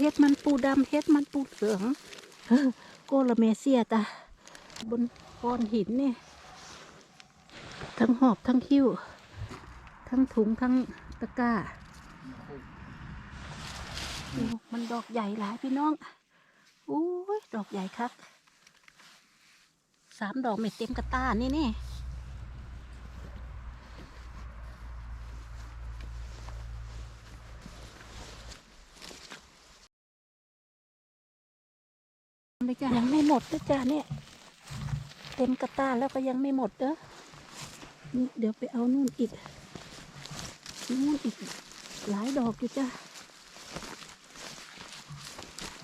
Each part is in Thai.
เฮ็ดมันปูดำเฮ็ดมันปูเหลืองเฮ้อโกละเมเซียตาบนก้อนหินนี่ ทั้งหอบทั้งคิ้ว ทั้งถุงทั้งตะกร้ามันดอกใหญ่หลายพี่น้องโอ้ยดอกใหญ่ครับสามดอกไม่เต็มกระตานี่นี่ เลยจ้ะยังไม่หมดนะจ้ะเนี่ยเต็มกระตาแล้วก็ยังไม่หมดเด้อนี่เดี๋ยวไปเอานู่นอีกนู่นอีก หลายดอกอยู่จ้ะ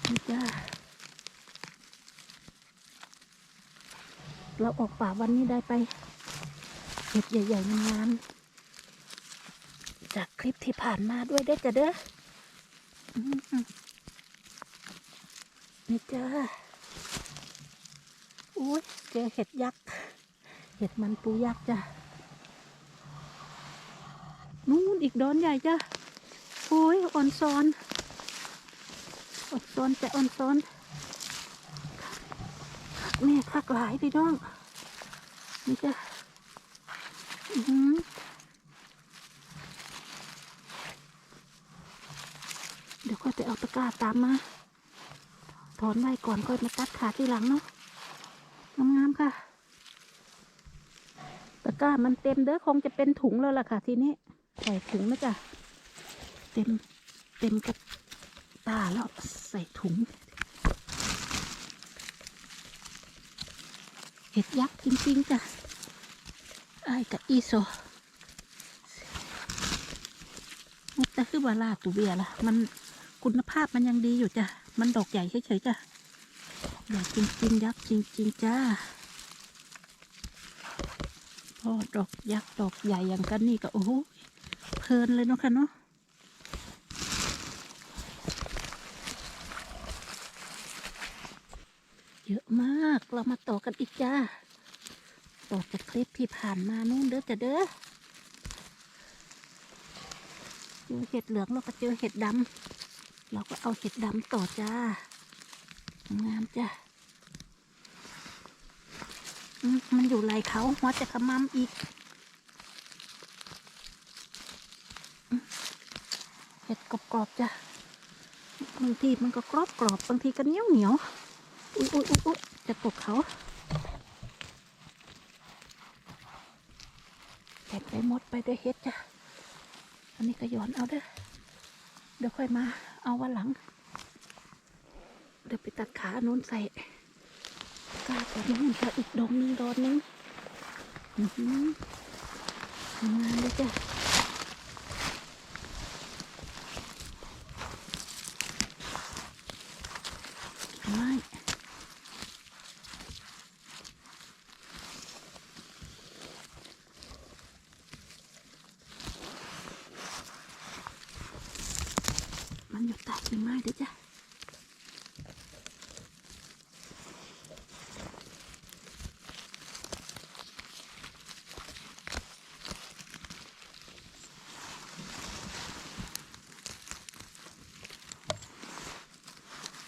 นี่จ้ะเราออกป่าวันนี้ได้ไปเห็ดใหญ่ๆงามจากคลิปที่ผ่านมาด้วยได้จ้ะเด้อนี่จ้า อุ้ยเจอเห็ดยักษ์ เห็ดมันปูยักษ์จ้ะ นู่นอีกดอนใหญ่จ้ะโอ้ยอ่อนซอนอ่อนซอนจะอ่อนซอนแม่คักหลายพี่น้อง นี่จ้ะอือเดี๋ยวค่อยไปเอาตะกร้าตามมา ถอนไว้ก่อนค่อยมาตัดขาที่หลังเนาะ ค่ะ ตะกร้ามันเต็มเด้อคงจะเป็นถุงแล้วล่ะค่ะ ทีนี้ใส่ถุงนะจ๊ะเต็มเต็มกระตาแล้วใส่ถุง เห็ดยักษ์จริงๆจ้ะไอ้กับอีโซมันจะคือบาลาตูเบียล่ะ มันคุณภาพมันยังดีอยู่จ้ะ มันดอกใหญ่เฉยๆจ้ะอยากจริงๆยักษ์จริง ๆ จ้า พอดอกยักษ์ดอกใหญ่อย่างกันนี่ก็โอ้โหเพลินเลยเนาะค่ะเนาะเยอะมากเรามาต่อกันอีกจ้าต่อจากคลิปที่ผ่านมานู่นเด้อจ้ะเด้อเจอเห็ดเหลืองเราก็เจอเห็ดดำเราก็เอาเห็ดดำต่อจ้างามจ้ะอื มันอยู่ไหลเขาหัวจะขมำอีกเห็ดกรอบๆจ้ะบางทีมันก็กรอบกรอบบางทีก็เหนียวเหนียวอุ้ยอุ้ยอุ้ยอุ้ยจะตกเขาเก็บไปหมดไปด้วยเห็ดจ้ะอันนี้ก็ย้อนเอาเด้อเดี๋ยวค่อยมาเอาวันหลัง เดี๋ยวไปตัดขาโน้นใส่ กาตัวนี้มันจะอีกดงหนึงดอนนึงอือหืองานเลยจ้ะไม่มันอยู่ใต้ต้นไม้เด้อจ้ะ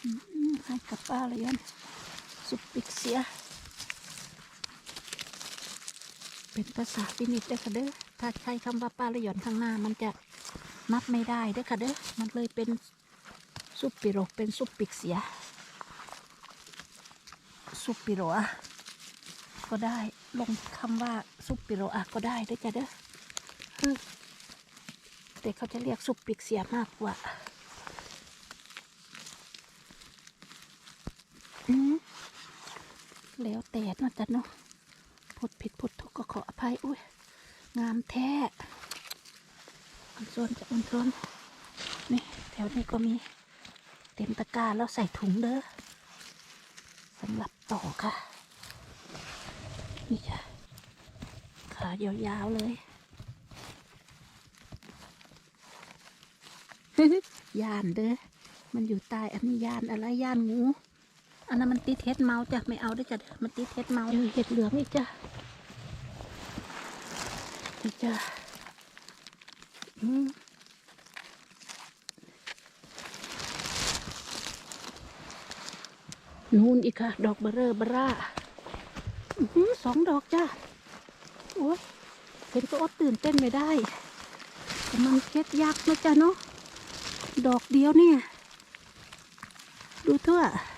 อืม ให้กับป้าเลยยันสุปปิกเสียเป็นภาษาฟินิชเด้อค่ะเด้อ ถ้าใช้คำว่าปลาละหย่อนข้างหน้า มันจะนับไม่ได้เด้อค่ะเด้อ มันเลยเป็นซุปปิโรเป็นซุปปิกเสีย ซุปปิโรอะก็ได้ ลงคำว่าซุปปิโรอะก็ได้เด้อจ้ะเด้ออืมแต่เขาจะเรียกซุปปิกเสียมากกว่า อืม แล้วแต่นาะจ๊ะเนาะพูดผิดพูดถูกก็ขออภัยอุ้ยงามแท้อันโซนจะอันโซนนี่แถวนี้ก็มีเต็มตะกร้าแล้วใส่ถุงเด้อสำหรับต่อค่ะ นี่จ้ะขายาวๆเลย ย่านเด้อ มันอยู่ใต้อันนี้ย่านอะไรย่านงู อันนั้นมันติดเห็ดเมาจ้ะไม่เอาได้จ้ะมันติดเห็ดเมาเออเห็ดเหลืองอีกจ้ะอีกจ้ะอืมนู่นอีกค่ะ ดอกเบอเรอเบร่าอือสองดอกจ้าโอ้ยเห็นก็อดตื่นเต้นไม่ได้แต่มันเคล็ดยักนะจ๊ะเนาะดอกเดียวเนี่ย ดูเถอะ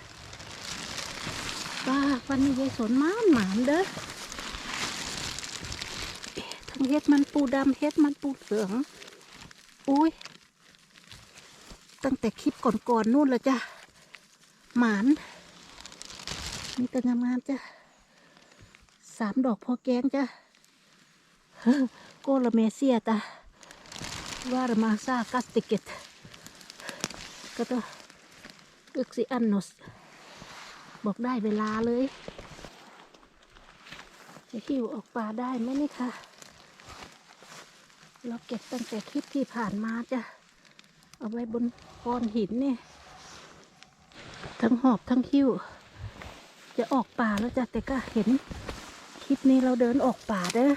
ป้าวันนี้ยายสนมานหมานเด้อทั้งเฮ็ดมันปูดำเฮ็ดมันปูเหลืองอุ้ย ตั้งแต่คลิปก่อนๆนู่นและจ้ะ หมานมีแต่งามๆจ้ะสามดอกพอแกงจ้ะเฮ้อโกละเมเซียตาวาระมาซากัสติเกตก็ต้องอึกซิอันโนส บอกได้เวลาเลย จะหิวออกป่าได้ไหมนี่คะเราเก็บตั้งแต่คลิปที่ผ่านมาจ้ะ เอาไว้บนก้อนหินเนี่ยทั้งหอบทั้งหิ้ว จะออกป่าแล้วจ้ะ แต่ก็เห็นคลิปนี้เราเดินออกป่าเด้อ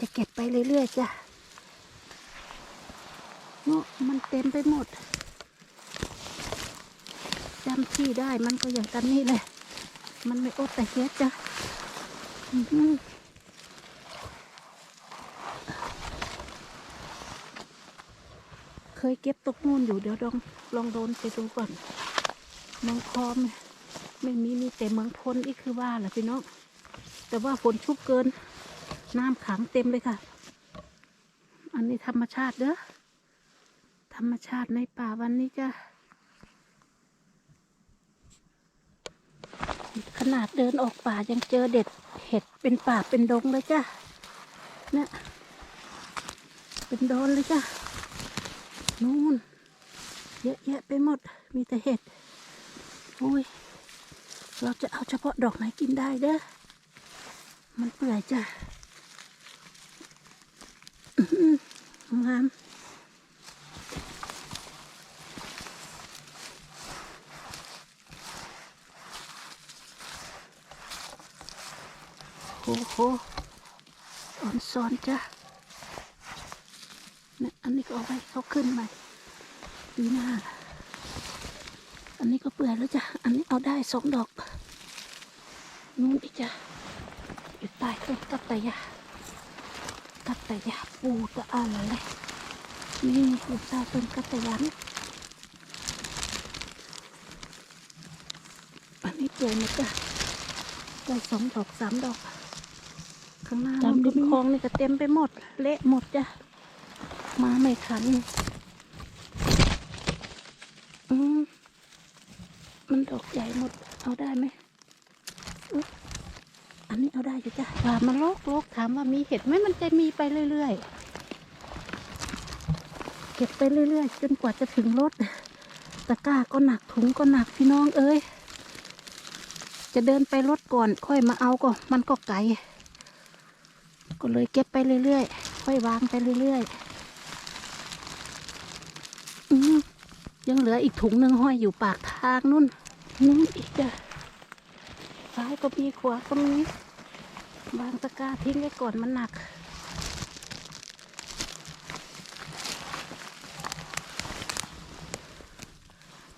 จะเก็บไปเรื่อยๆจ้ะเนาะมันเต็มไปหมด จำที่ได้มันก็อย่างกันนี่แหละ มันไม่อดแต่เฮ็ดจ้ะเคยเก็บตกนู่นอยู่เดี๋ยวลองลองโดนไปดูก่อนเมืองพร้อมไม่มีมีแต่เมืองพลอีกคือว่าแหละพี่น้องแต่ว่าฝนชุกเกิน น้ำขังเต็มเลยค่ะ อันนี้ธรรมชาติเด้อธรรมชาติในป่าวันนี้จ้ะ ขนาดเดินออกป่ายังเจอเด็ดเห็ดเป็นป่าเป็นดงเลยจ้ะเนี่ยเป็นโดนเลยจ้ะนู่นเยอะแยะไปหมดมีแต่เห็ดอุ้ยเราจะเอาเฉพาะดอกไหนกินได้เด้อมันเปื่อยจ้ะงาม โอ้โหอ่อนซ้อนจ้ะเนี่ยอันนี้ก็เอาไว้เขาขึ้นใหม่ปีหน้า อันนี้ก็เปื่อยแล้วจ้ะ อันนี้เอาได้สองดอก นู่นอีกจ้ะ อยู่ใต้ต้นกัตตยากัตตยาปูตะอะไรเลยนี่อยู่ใต้ต้นกัตตยานี่อันนี้เปื่อยหมจ้ะได้สองดอกสามดอก ข้างหน้าตามริมดินคลองนี่ก็เต็มไปหมด เละหมดจ้ะ มาไม่ทันอืมมันดอกใหญ่หมด เอาได้ไหมอุ๊ยอันนี้เอาได้อยู่จ้ะว่ามันโลกโลกถามว่ามีเห็ดไหมมันจะมีไปเรื่อยๆ เก็บไปเรื่อยๆ จนกว่าจะถึงรถ ตะกร้าก็หนักถุงก็หนักพี่น้องเอ้ย จะเดินไปรถก่อนค่อยมาเอาก็มันก็ไกล ก็เลยเก็บไปเรื่อยๆ ค่อยวางไปเรื่อยๆอืมยังเหลืออีกถุงหนึ่งห้อยอยู่ปากทางนู่นนู่นอีกจ้ะซ้ายก็มีขวาก็มีวางตะกร้าทิ้งไว้ก่อนมันหนัก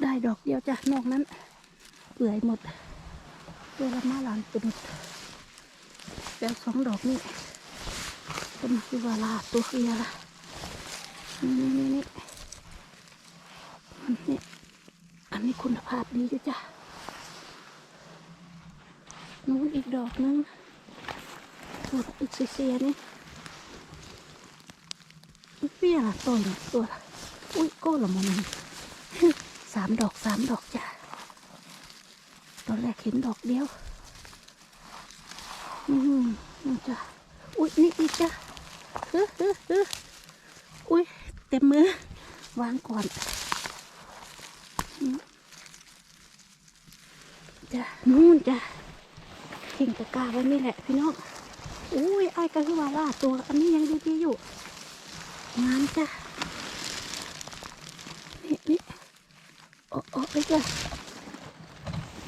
ได้ดอกเดียวจ้ะ นอกนั้น เปื่อยหมดตัวละมาหลานเป็นแต่สองดอกนี่ เป็นคือว่าลาตัวเฮียละนี่นี่นี่มันนี่อันนี้คุณภาพดีจ้ะจ้ะนู้นอีกดอกนึงตัวอีกเสียนี่เปี้ยละตัวละตัวละอุ้ยโก้ละมันงสามดอกสามดอกจ้ะตอนแรกเห็นดอกเดียว อืมจ้ะอุ้ยนี่อีกจ้ะ อุ้ยเต็มมือ วางก่อนจ้ะนู่นจ้ะทิ้งตะกร้าไว้นี่แหละพี่น้องอุ้ยไอ้ก็คือว่าล่าตัว อันนี้ยังดีๆอยู่งามจ้ะนี่นี่โอ้โอ้ไอ้จ้ะ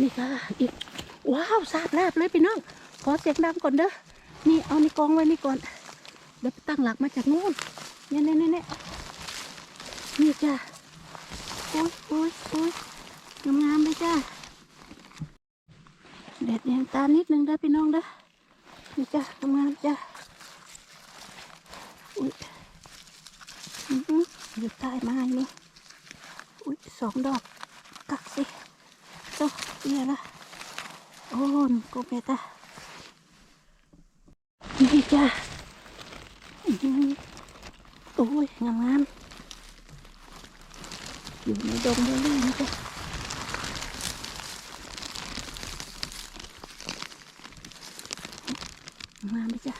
นี่ค่ะอีกว้าวสาดลาบเลยพี่น้องขอเสียงดังก่อนเด้อนี่เอานี่กองไว้นี่ก่อน ดี๋ยวไปตั้งหลักมาจากนู่นเนี่ยเนี่ยเนี่ยเนี่ยมีจ้ะโอ้ยโอ้ยโอ้ยงามๆเลยจ้ะำตาลนิดนึงเด้พี่น้องเด้อนี่จ้ะทำงานจ้ะอุ้ยอื้อหืออยู่ใต้ไม้นี่อุ้ยสองดอกกักสิโตเนี่ยละโอ้นกูเมตานี่จ้ะ อื้อหือโอ้ยงามงามๆอยู่ในดงเรื่อยๆนี่จ้ะมาไหมจ๊ะ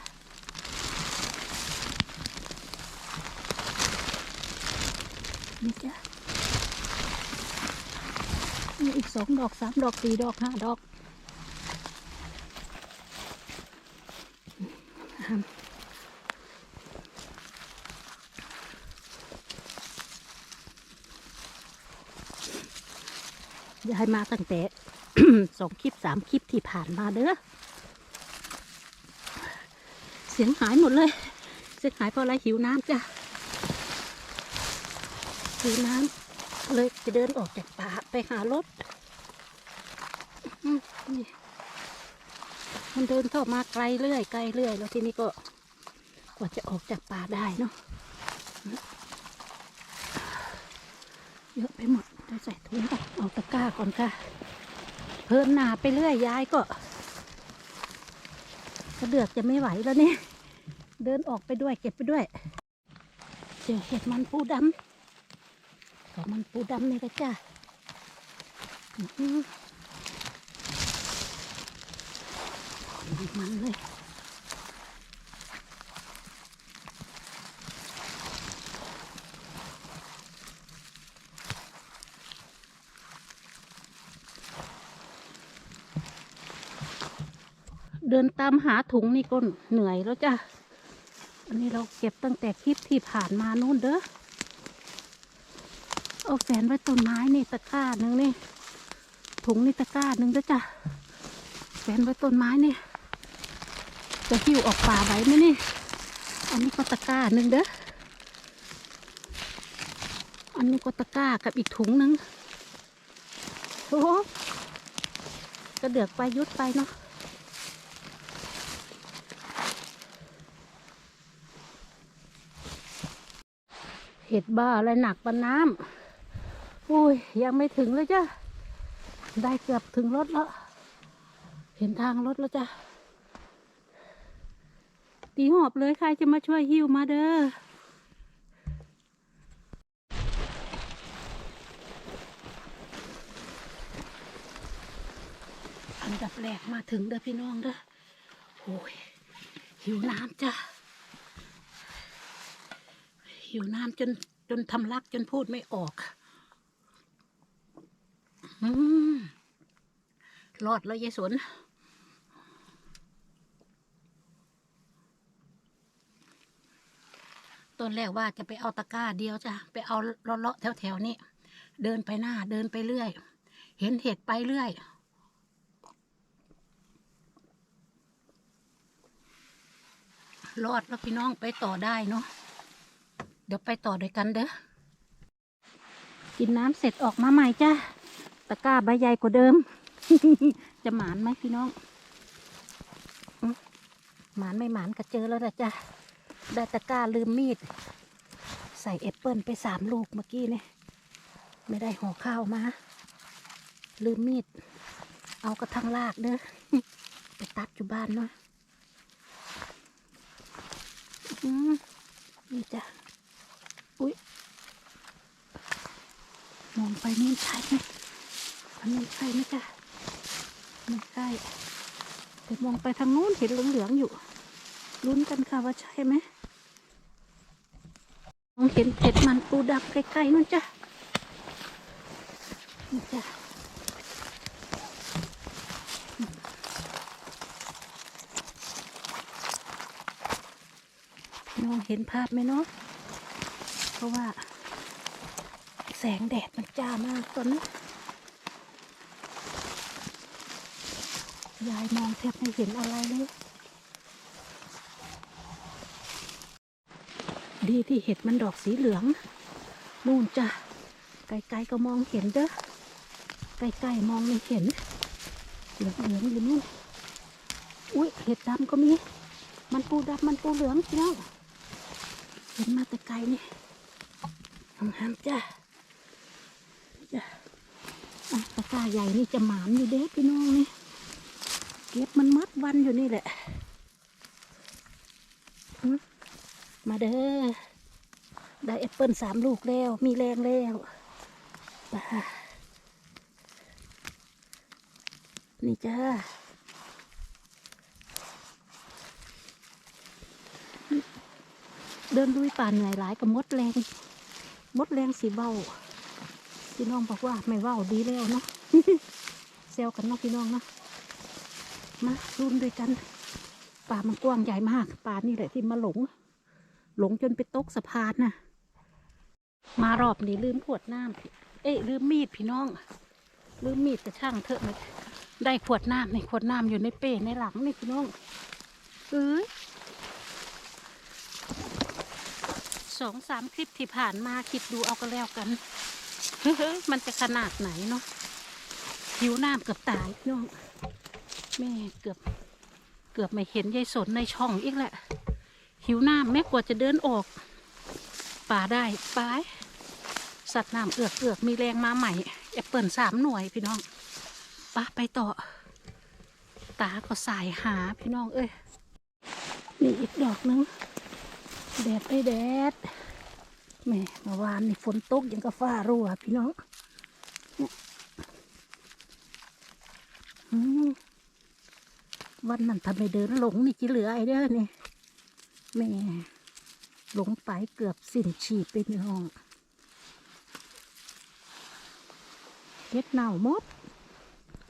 นี่จ้ะนี่อีกสองดอกสามดอกสี่ดอกห้าดอกห้าม ยายมาตั้งแต่สองคลิปสามคลิปที่ผ่านมาเด้อ เสียงหายหมดเลย เสียงหายเพราะอะไรหิวน้ำจ้ะ หิวน้ำเลยจะเดินออกจากป่าไปหารถมนี่มันเดินเข้ามาไกลเรื่อยไกลเรื่อยแล้วทีนี้ก็กว่าจะออกจากป่าได้เนาะเยอะไปหมด ส่ถุงก่อนเอาตะกร้าก่อนค่ะ เพิ่มหนาไปเรื่อยยายก็กระเดือกจะไม่ไหวแล้วเนี่ยเดินออกไปด้วยเก็บไปด้วย เจอเห็ดมันปูดำก็มันปูดำนี่ก็จ้าอื้อหือมันเลย เดินตามหาถุงนี่ก็เหนื่อยแล้วจ้ะ อันนี้เราเก็บตั้งแต่คลิปที่ผ่านมานู่นเด้อ เอาแฝนไว้ต้นไม้นี่ตะกร้าหนึ่งนี่ ถุงนี่ตะกร้าหนึ่งเด้อจ้ะ แฝนไว้ต้นไม้นี่ จะหิ้วออกป่าไหวไหมนี่ อันนี้ก็ตะกร้าหนึ่งเด้อ อันนี้ก็ตะกร้ากับอีกถุงหนึ่งโอ้โหกระเดือกไปยุดไปเนาะ เห็ดบ้าอะไรหนักปะน้ำอุ้ยยังไม่ถึงเลยจ้ะ ได้เกือบถึงรถแล้ว เห็นทางรถแล้วจ้ะ ตีหอบเลยใครจะมาช่วยหิ้วมาเด้ออันดับแรกมาถึงเด้อพี่น้องเด้อ โอ้ยหิวน้ำจ้ะ หิวน้ำจนจนทำลักจนพูดไม่ออกอืมรอดแล้วยายสนตอนแรกว่าจะไปเอาตะกร้าเดียวจ้ะไปเอาเลาะๆแถวๆนี้เดินไปหน้าเดินไปเรื่อย เห็นเห็ดไปเรื่อยรอดแล้วพี่น้องไปต่อได้เนาะ เดี๋ยวไปต่อด้วยกันเด้อ กินน้ำเสร็จออกมาใหม่จ้าตะกร้าใบใหญ่กว่าเดิม จะหมานไหมพี่น้อง หมานไม่หมานก็เจอแล้วนะจ้ะได้ตะกร้าลืมมีด ใส่แอปเปิลไปสามลูกเมื่อกี้เนี่ยไม่ได้ห่อข้าวมา ลืมมีด เอากระทั่งลากเด้อ ไปตัดอยู่บ้านเนาะอืมนี่จ้ะ อุ้ยมองไปนี่ใช่ไหมอันนี้ใช่ไหมจ้ะไม่ใช่แต่มองไปทางนู้นเห็นเหลืองๆอยู่ ลุ้นกันค่ะว่าใช่ไหมมองเห็นเห็ดมันปูดับใกล้ๆนู่นจ้ะนี่จ้ะพี่น้องเห็นภาพไหมเนาะ เพราะว่า แสงแดดมันจ้ามากตอนนี้ยายมองแทบไม่เห็นอะไรเลย ดีที่เห็ดมันดอกสีเหลือง นู่นจ้ะไกลๆก็มองเห็นเด้อใกล้ๆมองไม่เห็นเหลืองๆอยู่นู่นอุ้ยเห็ดดำก็มี มันปูดำมันปูเหลืองพี่น้องเห็นมาแต่ไกลนี่ งามจ้าจ้าอะตะกร้าใหญ่นี่จะหมานอยู่เด้พี่น้องนี่เก็บมันมัดวันอยู่นี่แหละมาเด้อได้แอปเปิลสามลูกแล้ว มีแรงแล้วป่านี่จ้าเดินลุยป่าเหนื่อยหลายกับมดแรง มดแรงสีเบาพี่น้องบอกว่าไม่เบาดีแล้วเนาะเซลกันเนาะพี่น้องเนาะมารุ่นด้วยกัน ป่ามันกว้างใหญ่มาก ป่านี่แหละที่มาหลง หลงจนไปตกสะพานน่ะ มารอบนี้ลืมขวดน้ำเอ้ยลืมมีดพี่น้อง ลืมมีดแต่ช่างเถอะมาได้ขวดน้ำในขวดน้ำอยู่ในเป้ในหลังนี่พี่น้องเอ้ย สองสามคลิปที่ผ่านมาคิดดูเอาก็แล้วกันเฮ้ยมันจะขนาดไหนเนาะหิวน้ำเกือบตายพี่น้องแม่เกือบ เกือบไม่เห็นยายสนในช่องอีกแหละ หิวน้ำแม่กว่าจะเดินออก ป่าได้ไปสัตว์น้ำเอือกเอือกมีแรงมาใหม่แอปเปิลสามหน่วยพี่น้องปะไปต่อ ตาก็สายหาพี่น้องเอ้ยนี่อีกดอกหนึง แดดไปแดดแม่เมื่อวานนี่ฝนตกยังกับฟ้ารั่วพี่น้องวันนั้นทำไมเดินหลงนี่จีเหลือไอ้เด้อนี่แม่หลงไปเกือบสิ้นชีพไปในห้องเฮ็ดเน่าหมด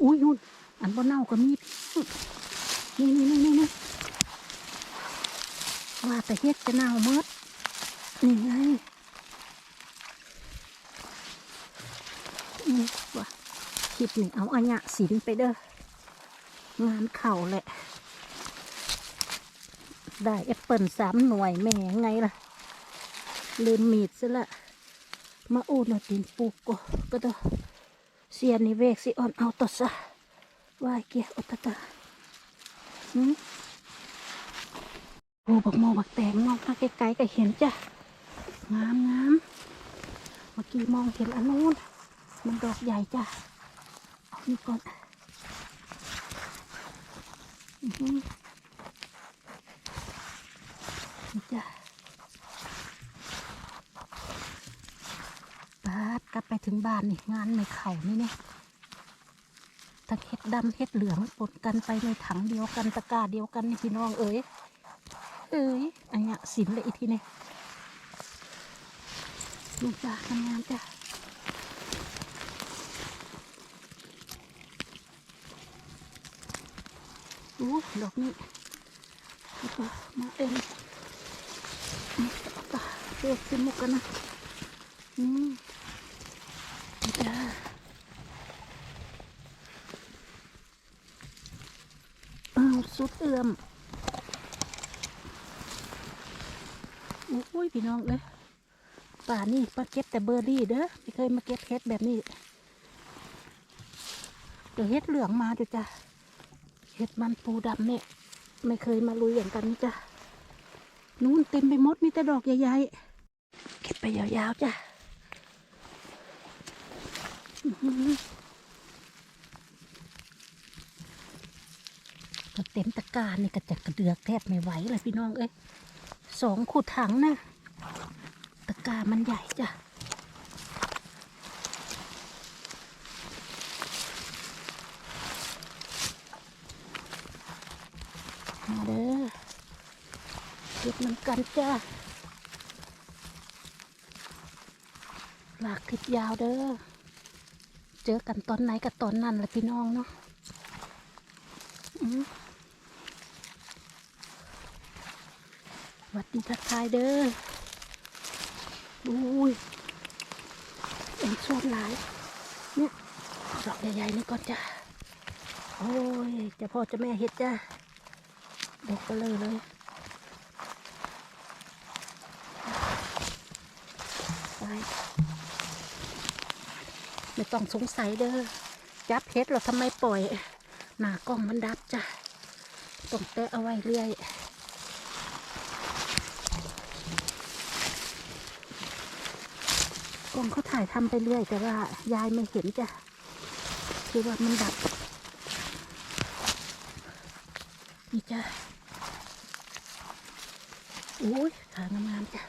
อุ้ยนู่นอันบ่เน่าก็มีนี่นี่นี่นี่ ว่าแต่เฮ็ดจะเน่าหมดนี่ไงนี่ว่าคลิปนี้เอาอัญญะสินไปเด้องานเข่าแหละ ได้แอปเปิลสามหน่วยแม่ไงล่ะ ลืมมีดซะละ มาอูนอาดินปลูกก็ก็ต้องเสียนิเวกสิออนเอาต่อซะว่าเกียอตตาหืม โอ้บักโมบักแตงมองมาไกลๆก็เห็นจ้ะงามงามเมื่อกี้มองเห็นอันนู้นมันดอกใหญ่จ้ะเอานี่ก่อนอือหือนี่จ้ะปาดกลับไปถึงบ้านนี่งานในเขานี่เนี่ยทั้งเห็ดดำเห็ดเหลืองปนกันไปในถังเดียวกันตะกร้าเดียวกันนี่พี่น้องเอ๋ย เอ๋ยอันเนี้ยสินเลยอีกทีเนี่ยลูจ้างามจ้ะโอ้ดอกนี้มาเอ็นนี่ตาเลือกขึ้นมุกกันนะอืมจ้าอ้าสุดเอื่อมโอ้ ยพี่น้องเลยป่านี่มาเก็บแต่เบอร์รี่เด้อไม่เคยมาเก็บเฮ็ดแบบนี้เดี๋ยวเฮ็ดเหลืองมาดูจ้ะเห็ดมันปูดำเนี่ยไม่เคยมาลุยอย่างกันนี่จ้ะนู่นเต็มไปหมดมีแต่ดอกใหญ่ๆเก็บไปยาวๆจ้ะก็เต็มตะการนี่ก็จะกระเดือกแทบไม่ไหวเลยพี่น้องเอ้ยสองขูดถังนะตะ กามันใหญ่จ้ะมาเด้อเก็บน้ำกันจ้าหลากคลิปยาวเด้อ เจอกันตอนไหนกับตอนนั้นแหละพี่น้องเนาะมสวัสดีทักทายเด้อ อุ้ยเอ็นส่วนหลาย เนี่ยเอดอกใหญ่ๆนี่ก่อนจ้าโอ้ยจะพ่อจะแม่เฮ็ดจ้าดกไปเลยเลยไปไม่ต้องสงสัยเด้อ จับเพชรเราทำไมปล่อย หน้ากล้องมันดับจ้ะ ต้องแตะเอาไว้เรื่อยกล้องเขา ถ่ายทำไปเรื่อย แต่ว่ายายไม่เห็นจ้ะคือว่ามันดับนี่จ้ะโอ้ยขางามๆจ้ะ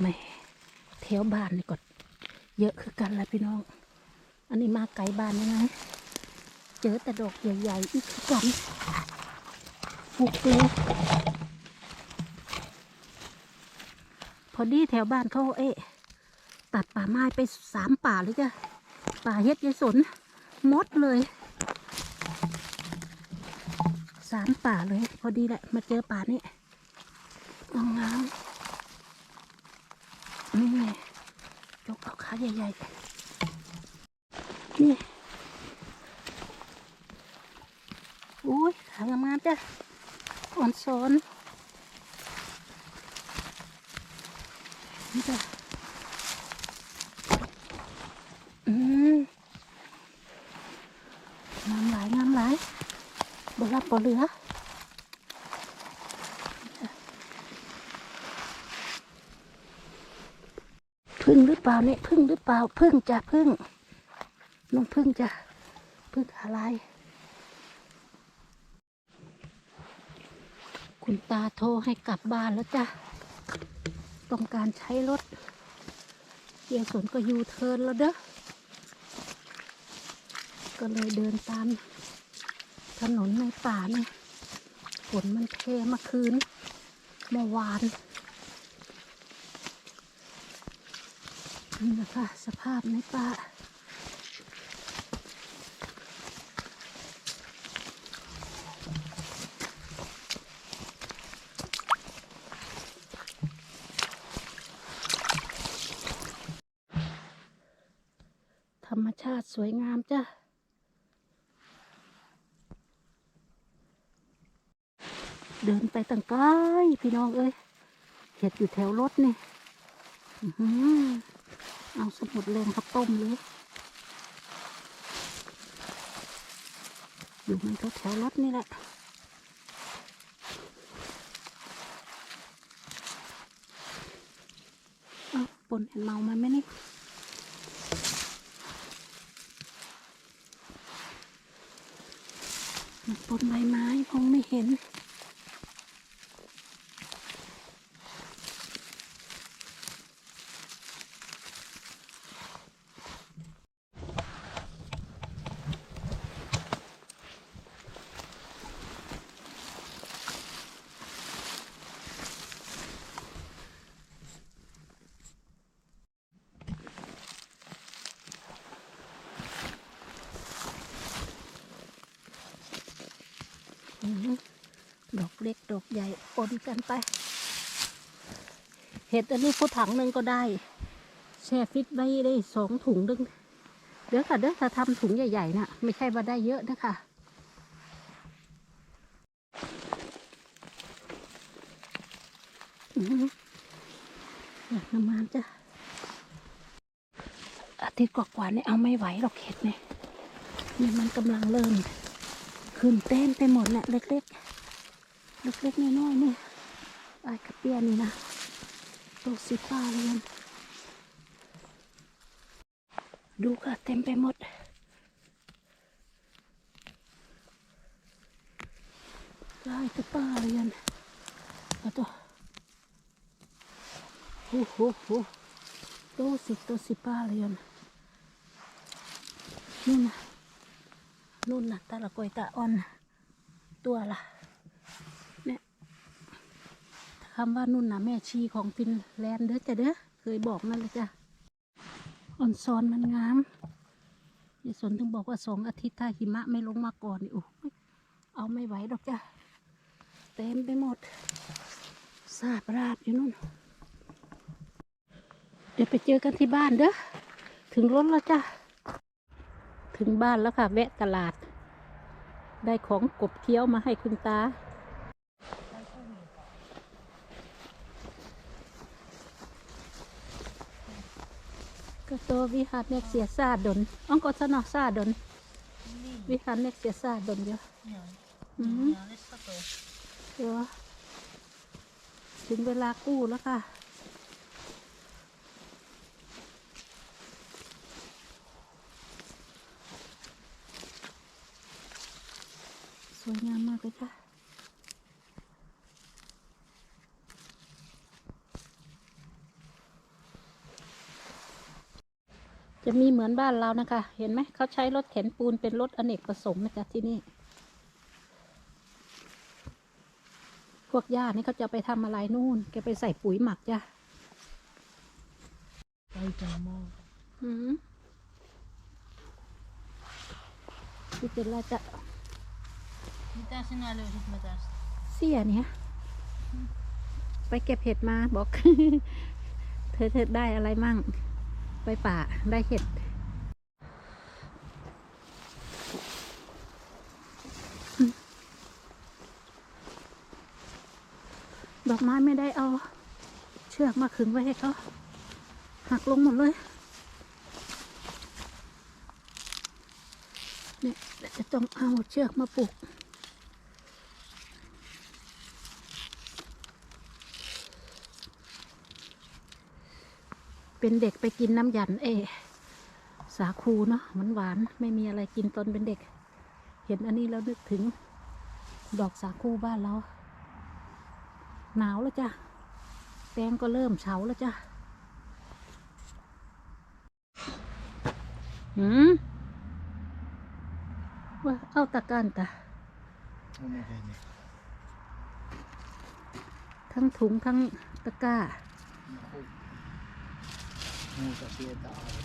แม่แถวบ้านนี่ก็เยอะคือกันแหละพี่น้อง อันนี้มาไกลบ้านยังไงเจอแต่ดอกใหญ่ๆอีกคือกันฟุกเลยพอ ดีแถวบ้านเขาเอ๊ะตัดป่าไม้ไปสามป่าเลยจ้ะป่าเฮ็ดยายสนมดเลยสามป่าเลย พอดีแหละ มาเจอป่านี้งามงามๆนี่ยกเอาขาใหญ่ๆนี่อุ้ยขางามๆจ้ะอ่อนสอนจ้ะอืมงามหลายงามหลายบ่รับบ่เหลือพึ่งหรือเป ล่าเนี่ยพึ่งหรือเปล่าพึ่งจ้ะพึ่งน้องพึ่งจ้ะพึ่งอะไร คุณตาโทรให้กลับบ้านแล้วจ้ะต้องการใช้รถเกียร์สนก็ยูเทิร์นแล้วเด้อก็เลยเดินตามถนนในป่าเนี่ยฝนมันเทเมื่อคืนเมื่อวาน นี่แหละคะ สภาพในป่าธรรมชาติสวยงามจ้ะเดินไปตั้งไกลพี่น้องเอ้ยเห็ดอยู่แถวรถนี่อือ เอาสมุดแรงข้าวต้มเลยอยู่มันก็แถวรถนี่แหละเอาปนเห็นเมามาไหมนี่ปนใบไม้คงไม่เห็น อือหือดอก เล็กดอกใหญ่ปนกันไป เห็ดอันนี้พุถังหนึ่งก็ได้ แช่ฟิตไว้ได้สองถุงดึงเดี๋ยวค่ะเดี๋ยวถ้าทำถุงใหญ่ๆนะ่ะ ไม่ใช่ว่าได้เยอะนะคะอือหืออยากน้ำมันจ้ะอาทิตย์กว่าๆเนี่ยเอาไม่ไหวหรอกเห็ดเนี่ยนี่มันกำลังเริ่ม ขึ้นเต้นไปหมดแหละเล็กๆ เล็กๆน้อยๆนี่ไอ้กระเปียนี่นะตัวสีฟ้าเลยนดูค่ะเต็มไปหมด ลายกระป้าเลยยันเอาตัวโอ้โหโหตัวสิตัวสีป้าเลยยันนี่นะนู่นน่ะตาละกอยตาอ่อน ตัวละเนี่ย คำว่านู่นน่ะแม่ชีของฟินแลนด์เด้อจ้ะเด้อเคยบอกนั่นเลยจ้ะอ่อนซอนมันงามยายสนถึงบอกว่าสองอาทิตย์ถ้าหิมะไม่ลงมาก่อนนี่โอ้เอาไม่ไหวดอกจ้ะเต็มไปหมดสาบราบอยู่นู่น เดี๋ยวไปเจอกันที่บ้านเด้อถึงรถแล้วจ้ะถึงบ้านแล้วค่ะ แวะตลาด ได้ของกบเคี้ยวมาให้คุณตา ก็ตัววิหารเนี่ยเสียซาดนอ้องก็สนอซาดน วิหารเน็กเสียซาดนเยอืมเดี๋ยวถึงเวลากู้แล้วค่ะสวยงามมากเลยค่ะ จะมีเหมือนบ้านเรานะคะ เห็นไหมเขาใช้รถเข็นปูนเป็นรถอเนกประสงค์นะจ๊ะที่นี่ พวกหญ้านี่เขาจะไปทำอะไรนู่น แกไปใส่ปุ๋ยหมักจ้ะ Lite mat. อืมที่เป็นอะไรจะ Mitä sinä löysit metästä? เสียเนี่ย ไปเก็บเห็ดมาบอก เธอเธอได้อะไรมั่ง ไปป่าได้เห็ดดอกไม้ไม่ได้เอา เชือกมาขึงไว้ให้เขาหักลงหมดเลยเนี่ยเดี๋ยวจะต้องเอาเชือกมาปลูก เป็นเด็กไปกินน้ำหยันเอ สาคูเนาะหวานหวานๆไม่มีอะไรกินตอนเป็นเด็ก เห็นอันนี้แล้วนึกถึง ดอกสาคูบ้านเรา หนาวแล้วจ้ะแตงก็เริ่มเฉาแล้วจ้ะหืมว่าเอาตะกันตะ Oh, okej, nej. ทั้งถุงทั้งตะกร้า Nu ska se där.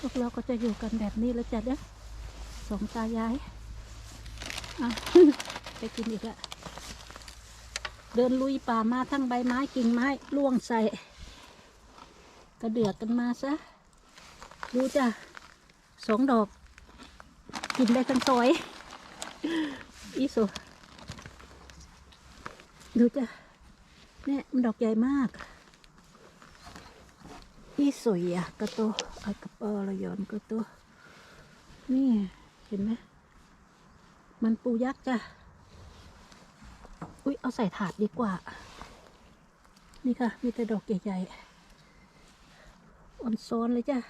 พวกเราก็จะอยู่กันแบบนี้แล้วจ้ะเด้อสองตายายอะไปกินอีกละเดินลุยป่ามาทั้งใบไม้กิ่งไม้ล่วงใส่ กระเดือกกันมาซะ ดูจ้ะสองดอก กินได้ทั้งซอย อีสุดูจ้ะเนี่ยมันดอกใหญ่มาก อีสวยอะกระโตอากระเปอระยอนกระโตนี่เห็นไหมมันปูยักษ์จ้ะ อุ้ยเอาใส่ถาดดีกว่า นี่ค่ะ มีแต่ดอกใหญ่ๆอ่อนซ้อนเลยจ้ะ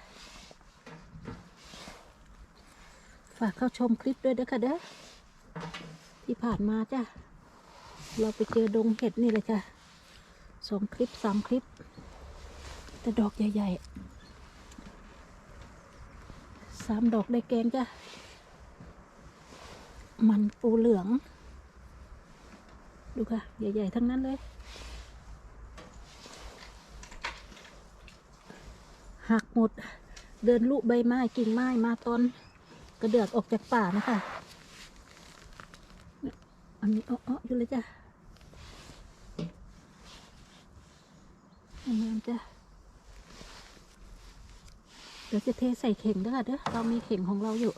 ฝากเข้าชมคลิปด้วยนะคะเด้อที่ผ่านมาจ้ะ เราไปเจอดงเห็ดนี่เลยจ้ะสองคลิปสามคลิป แต่ดอกใหญ่ๆสามดอกได้แกงจ้ะ มันปูเหลือง ดูค่ะ ใหญ่ ๆ ทั้งนั้นเลยหักหมด เดินลุใบไม้กิ่งไม้มาตอน กระเดือกออกจากป่านะคะอันนี้อ้ออยู่เลยจ้ะงามจ้ะเดี๋ยวจะเทใส่เข่งด้วยค่ะเด้อเรามีเข่งของเราอยู่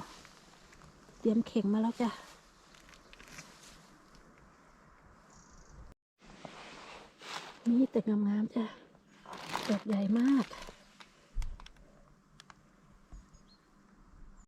เตรียมเข่งมาแล้วจ้ะมีแต่งามๆจ้ะดอกใหญ่มาก